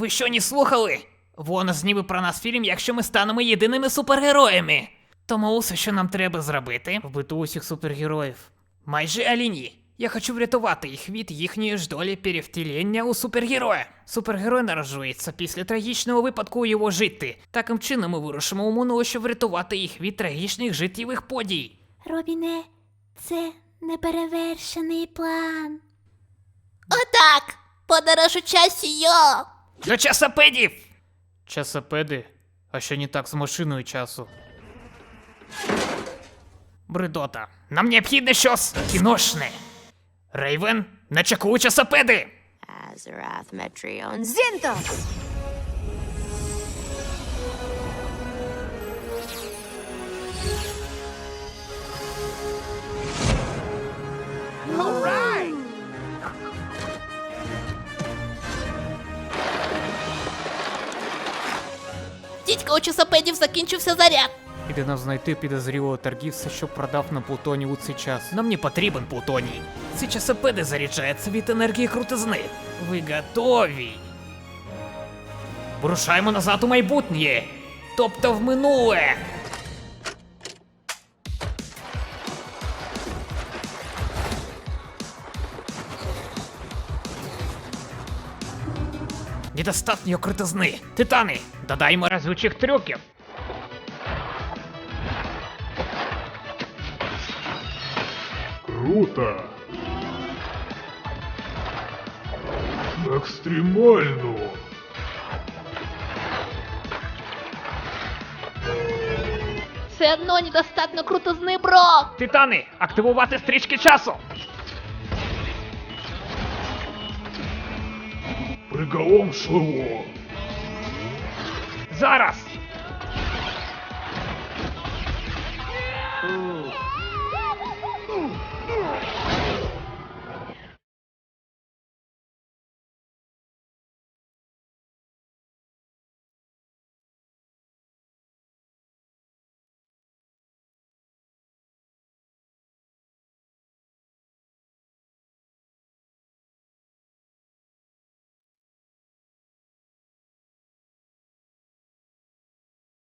Ви що не слухали? Вона зніме про нас фільм, якщо ми станемо єдиними супергероями. Тому усе, що нам треба зробити, вбити усіх супергероїв. Майже аліні. Я хочу врятувати їх від їхньої ж долі перевтілення у супергероя. Супергерой народжується після трагічного випадку у його житті. Таким чином ми вирушимо у минуле, щоб врятувати їх від трагічних життєвих подій. Робіне, це неперевершений план. Отак! Подорож у часі йо! До часопедів! Часопеди? А що не так з машиною часу? Бридота. Нам необхідне щось кіношне. Рейвен, на чеку часопеди! Azarath Metrion Zintos! Дідька у часопедів закінчився заряд. Іде нам знайти підозрілого торгівця, що продав на Плутоні у цей час. Нам не потрібен плутоній. Ці часопеди заряджаються від енергії крутизни. Ви готові? Вирушаємо назад у майбутнє. Тобто в минуле. Недостатньо крутизни. Титани, додаємо разучих трюків. Круто! Екстремально! Все одно недостатньо крутизни, бро! Титани, активувати стрічки часу. Приголомшливо! Зараз.